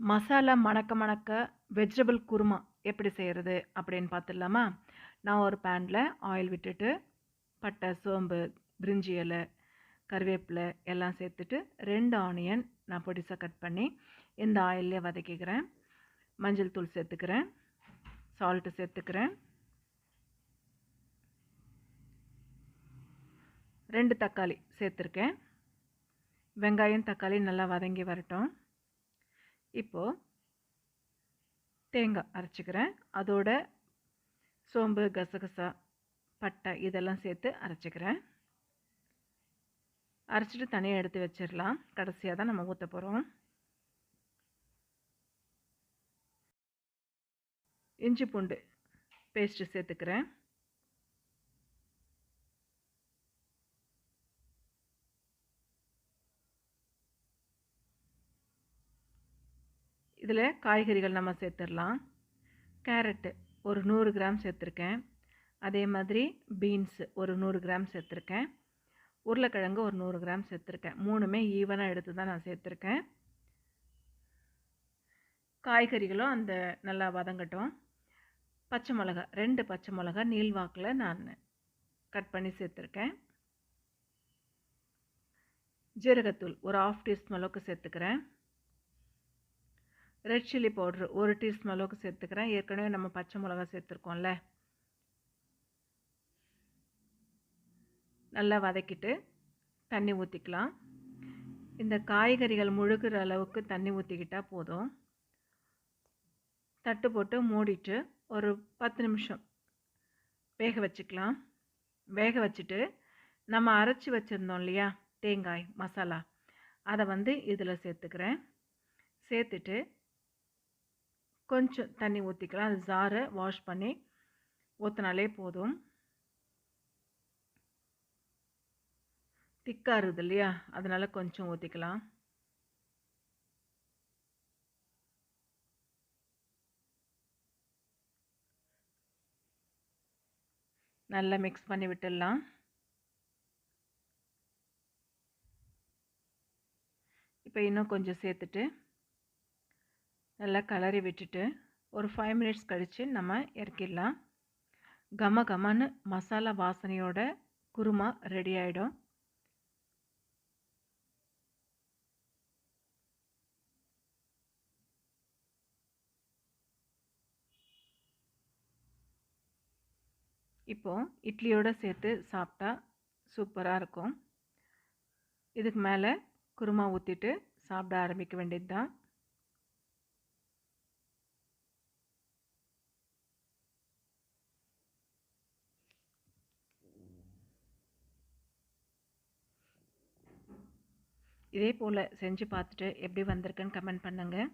மசாலா மணக்க மணக்க வெஜிடபிள் குருமா எப்படி செய்கிறது அப்படின்னு பார்த்துடலாமா நான் ஒரு பேனில் ஆயில் விட்டுட்டு பட்டை சோம்பு பிரிஞ்சி இலை கருவேப்பிலை எல்லாம் சேர்த்துட்டு ரெண்டு ஆனியன் நான் பொடிசாக கட் பண்ணி இந்த ஆயிலே வதக்கிக்கிறேன். மஞ்சள் தூள் சேர்த்துக்கிறேன். சால்ட்டு சேர்த்துக்கிறேன். ரெண்டு தக்காளி சேர்த்துருக்கேன். வெங்காயம் தக்காளி நல்லா வதங்கி வரட்டும். இப்போது தேங்காய் அரைச்சிக்கிறேன். அதோட சோம்பு கசகசா பட்டை இதெல்லாம் சேர்த்து அரைச்சிக்கிறேன். அரைச்சிட்டு தனியாக எடுத்து வச்சிடலாம். கடைசியாக தான் நம்ம ஊற்ற போகிறோம் இஞ்சி பூண்டு பேஸ்ட்டு சேர்த்துக்கிறேன். இதில் காய்கறிகள் நம்ம சேர்த்துடலாம். கேரட்டு ஒரு நூறு கிராம் சேர்த்துருக்கேன். அதே மாதிரி பீன்ஸு ஒரு நூறு கிராம் சேர்த்துருக்கேன். உருளைக்கிழங்கு ஒரு நூறு கிராம் சேர்த்துருக்கேன். மூணுமே ஈவனாக எடுத்து தான் நான் சேர்த்துருக்கேன். காய்கறிகளும் அந்த நல்லா வதங்கட்டும். பச்சை மிளகா ரெண்டு பச்சை மிளகா நீள்வாக்கில் நான் கட் பண்ணி சேர்த்துருக்கேன். ஜீரகத்தூள் ஒரு ஆஃப் டீஸ்பூன் அளவுக்கு சேர்த்துக்கிறேன். ரெட் சில்லி பவுட்ரு ஒரு டீஸ்பூன் அளவுக்கு சேர்த்துக்கிறேன். ஏற்கனவே நம்ம பச்சை மிளகா சேர்த்துருக்கோம்ல. நல்லா வதக்கிட்டு தண்ணி ஊற்றிக்கலாம் இந்த காய்கறிகள் முழுகிற அளவுக்கு தண்ணி ஊற்றிக்கிட்டால் போதும். தட்டு போட்டு மூடிட்டு ஒரு பத்து நிமிஷம் வேக வச்சுக்கலாம். வேக வச்சுட்டு நம்ம அரைச்சி வச்சுருந்தோம் இல்லையா? தேங்காய் மசாலா. அதை வந்து இதில் சேர்த்துக்கிறேன். சேர்த்துட்டு கொஞ்சம் தண்ணி ஊற்றிக்கலாம் அது ஜாரை வாஷ் பண்ணி ஊற்றினாலே போதும். திக்காக இருக்குது இல்லையா? அதனால் கொஞ்சம் ஊற்றிக்கலாம் நல்லா மிக்ஸ் பண்ணி விட்டுடலாம். இப்போ இன்னும் கொஞ்சம் சேர்த்துட்டு நல்லா கலரி விட்டுட்டு ஒரு ஃபைவ் மினிட்ஸ் கழித்து நம்ம இறக்கிடலாம். கம கமன்னு மசாலா வாசனையோட குருமா ரெடி ஆகிடும் இப்போது இட்லியோடு சேர்த்து சாப்பிட்டா சூப்பராக இருக்கும். இதுக்கு மேலே குருமா ஊற்றிட்டு சாப்பிட ஆரம்பிக்க வேண்டியது தான் இதே போல் செஞ்சு பார்த்துட்டு எப்படி வந்திருக்குன்னு கமெண்ட் பண்ணுங்கள்